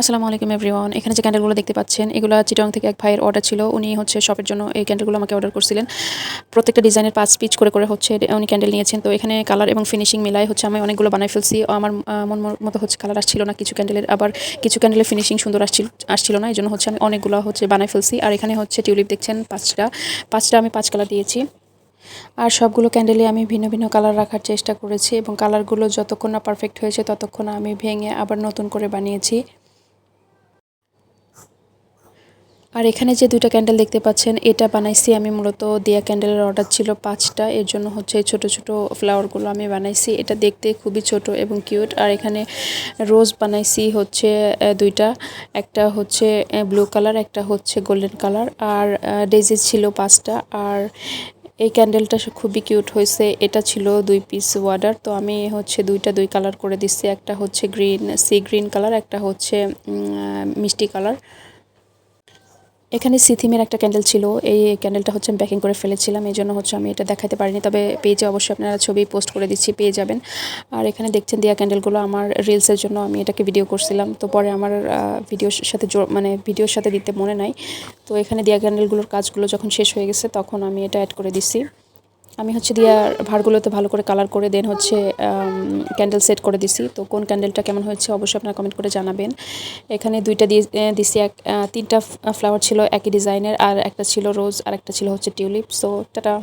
আসসালামু আলাইকুম এভরিওয়ান। এখানে যে ক্যান্ডেলগুলো দেখতে পাচ্ছেন, এগুলো চিটং থেকে এক ভাইয়ের অর্ডার ছিল। উনি হচ্ছে শপের জন্য এই ক্যান্ডেলগুলো আমাকে অর্ডার করছিলেন। প্রত্যেকটা ডিজাইনের পাঁচ পিচ করে করে হচ্ছে উনি ক্যান্ডেল নিয়েছেন। তো এখানে কালার এবং ফিনিশিং মিলাই হচ্ছে আমি অনেকগুলো বানাই ফেলছি। আমার মন মতো হচ্ছে কালার আসছিল না, কিছু ক্যান্ডেলের আবার কিছু ক্যান্ডেলের ফিনিশিং সুন্দর আসছিল আসছিল না এই জন্য হচ্ছে আমি অনেকগুলো হচ্ছে বানাই ফেলছি। আর এখানে হচ্ছে টিউলিপ দেখছেন, পাঁচটা। পাঁচটা আমি পাঁচ কালার দিয়েছি। আর সবগুলো ক্যান্ডেলে আমি ভিন্ন ভিন্ন কালার রাখার চেষ্টা করেছি এবং কালারগুলো যতক্ষণ না পারফেক্ট হয়েছে, ততক্ষণ আমি ভেঙে আবার নতুন করে বানিয়েছি। আর এখানে যে দুইটা ক্যান্ডেল দেখতে পাচ্ছেন, এটা বানাইছি আমি মূলত দিয়া ক্যান্ডেলের অর্ডার ছিল পাঁচটা। এর জন্য হচ্ছে ছোট ছোট ফ্লাওয়ারগুলো আমি বানাইছি। এটা দেখতে খুবই ছোট এবং কিউট আর এখানে রোজ বানাইছি হচ্ছে দুইটা। একটা হচ্ছে ব্লু কালার একটা হচ্ছে গোল্ডেন কালার আর ডেজি ছিল পাঁচটা। আর এই ক্যান্ডেলটা খুবই কিউট হয়েছে। এটা ছিল দুই পিস ওয়ার্ডার তো আমি হচ্ছে দুইটা, দুই কালার করে দিচ্ছি। একটা হচ্ছে গ্রিন সি গ্রিন কালার একটা হচ্ছে মিষ্টি কালার এখানে সিথিমের একটা ক্যান্ডেল ছিল। এই ক্যান্ডেলটা হচ্ছে আমি প্যাকিং করে ফেলেছিলাম। এই জন্য হচ্ছে আমি এটা দেখাতে পারিনি। তবে পেজে অবশ্যই আপনারা ছবি পোস্ট করে দিচ্ছি, পেয়ে যাবেন। আর এখানে দেখছেন দেওয়া ক্যান্ডেলগুলো আমার রিলসের জন্য আমি এটাকে ভিডিও করছিলাম। তো পরে আমার ভিডিওর সাথে মানে ভিডিওর সাথে দিতে মনে নাই। তো এখানে দেওয়া ক্যান্ডেলগুলোর কাজগুলো যখন শেষ হয়ে গেছে, তখন আমি এটা অ্যাড করে দিচ্ছি। আমি হচ্ছে দিয়া ভাড়গুলোতে ভালো করে কালার করে দেন হচ্ছে ক্যান্ডেল সেট করে দিছি। তো কোন ক্যান্ডেলটা কেমন হয়েছে অবশ্যই আপনারা কমেন্ট করে জানাবেন। এখানে দুইটা দিয়ে দিছি এক তিনটা ফ্লাওয়ার ছিল একই ডিজাইনের আর একটা ছিল রোজ আর একটা ছিল হচ্ছে টিউলিপ সো টাটা।